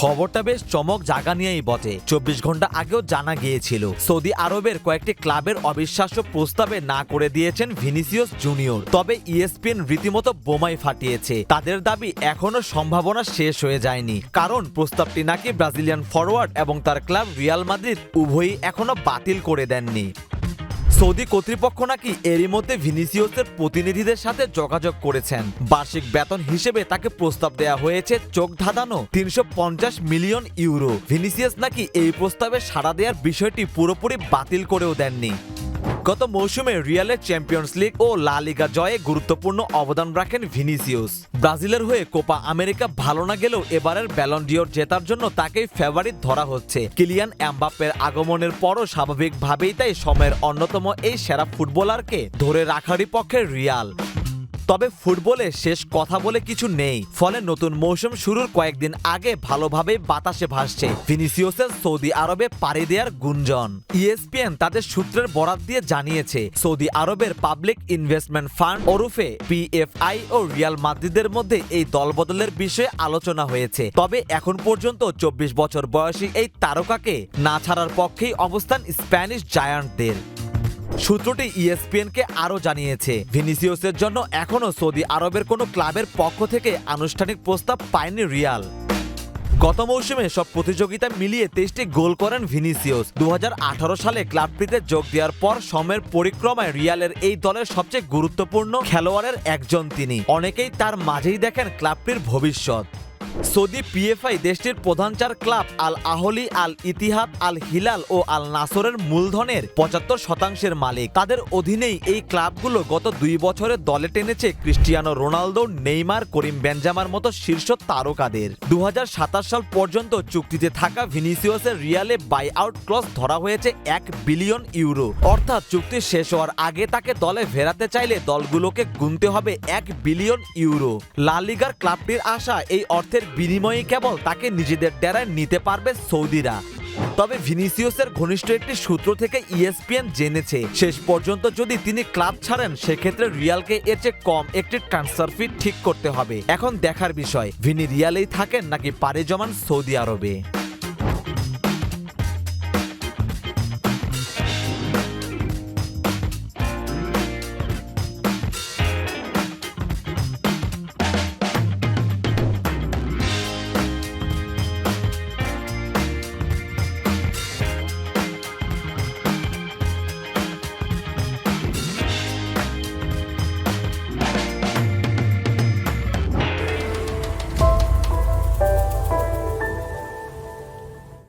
খবরটা বেশ চমক জাগা নিয়েই বটে। চব্বিশ ঘণ্টা আগেও জানা গিয়েছিল। সৌদি আরবের কয়েকটি ক্লাবের অবিশ্বাস্য প্রস্তাবে না করে দিয়েছেন ভিনিসিয়াস জুনিয়র। তবে ইএসপিএন রীতিমতো বোমাই ফাটিয়েছে। তাদের দাবি এখনও সম্ভাবনা শেষ হয়ে যায়নি। কারণ প্রস্তাবটি নাকি ব্রাজিলিয়ান ফরওয়ার্ড এবং তার ক্লাব রিয়াল মাদ্রিদ উভয়ই এখনও বাতিল করে দেননি। সৌদি কর্তৃপক্ষ নাকি এরই মধ্যে ভিনিসিয়সের প্রতিনিধিদের সাথে যোগাযোগ করেছেন। বার্ষিক বেতন হিসেবে তাকে প্রস্তাব দেয়া হয়েছে চোখ ধাঁধানো তিনশো পঞ্চাশ মিলিয়ন ইউরো। ভিনিসিয়াস নাকি এই প্রস্তাবে সাড়া দেওয়ার বিষয়টি পুরোপুরি বাতিল করেও দেননি। গত মৌসুমে রিয়ালের চ্যাম্পিয়ন্স লিগ ও লা লিগা জয়ে গুরুত্বপূর্ণ অবদান রাখেন ভিনিসিউস। ব্রাজিলের হয়ে কোপা আমেরিকা ভালো না গেলেও এবারের ব্যালন্ডিওর জেতার জন্য তাকেই ফেভারিট ধরা হচ্ছে। কিলিয়ান এমবাপ্পের আগমনের পরও স্বাভাবিকভাবেই তাই সময়ের অন্যতম এই সেরা ফুটবলারকে ধরে রাখারই পক্ষে রিয়াল। তবে ফুটবলে শেষ কথা বলে কিছু নেই। ফলে নতুন মৌসুম শুরুর কয়েকদিন আগে ভালোভাবে বাতাসে ভাসছে। ভিনিসিয়াসের সৌদি আরবে পাড়ি দেওয়ার গুঞ্জন। ইএসপিএন তাদের সূত্রের বরাত দিয়ে জানিয়েছে, সৌদি আরবের পাবলিক ইনভেস্টমেন্ট ফান্ড ওরুফে পিএফআই ও রিয়াল মাদ্রিদের মধ্যে এই দলবদলের বিষয়ে আলোচনা হয়েছে। তবে এখন পর্যন্ত চব্বিশ বছর বয়সী এই তারকাকে না ছাড়ার পক্ষেই অবস্থান স্প্যানিশ জায়ান্টদের। সূত্রটি E ইএসপিএনকে আরও জানিয়েছে। ভিনিসিয়াসের জন্য এখনও সৌদি আরবের কোনো ক্লাবের পক্ষ থেকে আনুষ্ঠানিক প্রস্তাব পায়নি রিয়াল। গত মৌসুমে সব প্রতিযোগিতা মিলিয়ে তেইশটি গোল করেন ভিনিসিয়াস দু সালে ক্লাবটিতে যোগ দেওয়ার পর সমের পরিক্রমায় রিয়ালের এই দলের সবচেয়ে গুরুত্বপূর্ণ খেলোয়াড়ের একজন তিনি। অনেকেই তার মাঝেই দেখেন ক্লাবটির ভবিষ্যৎ। সৌদি পিএফআই দেশটির প্রধান চার ক্লাব আল আহলি, আল ইতিহাদ, আল হিলাল ও আল নাসরের মূলধনের পঁচাত্তর শতাংশের মালিক। তাদের অধীনেই এই ক্লাবগুলো গত দুই বছরে দলে টেনেছে ক্রিস্টিয়ানো রোনালদো, নেইমার, করিম বেঞ্জামার মতো শীর্ষ তারকাদের। দুহাজার সাতাশ সাল পর্যন্ত চুক্তিতে থাকা ভিনিসিয়াসের রিয়ালে বাই আউট ক্লজ ধরা হয়েছে এক বিলিয়ন ইউরো। অর্থাৎ চুক্তি শেষ হওয়ার আগে তাকে দলে ফেরাতে চাইলে দলগুলোকে গুনতে হবে এক বিলিয়ন ইউরো। লা লিগার ক্লাবটির আশা এই অর্থের বিনিময়ে কেবল তাকে নিজেদের ডেরায় নিতে পারবে সৌদিরা। তবে ভিনিসিয়াসের ঘনিষ্ঠ একটি সূত্র থেকে ইএসপিএন জেনেছে, শেষ পর্যন্ত যদি তিনি ক্লাব ছাড়েন, সেক্ষেত্রে রিয়ালকে এর চেয়ে কম একটি ট্রান্সফার ফি ঠিক করতে হবে। এখন দেখার বিষয়, ভিনি রিয়ালেই থাকেন নাকি পারে জমান সৌদি আরবে?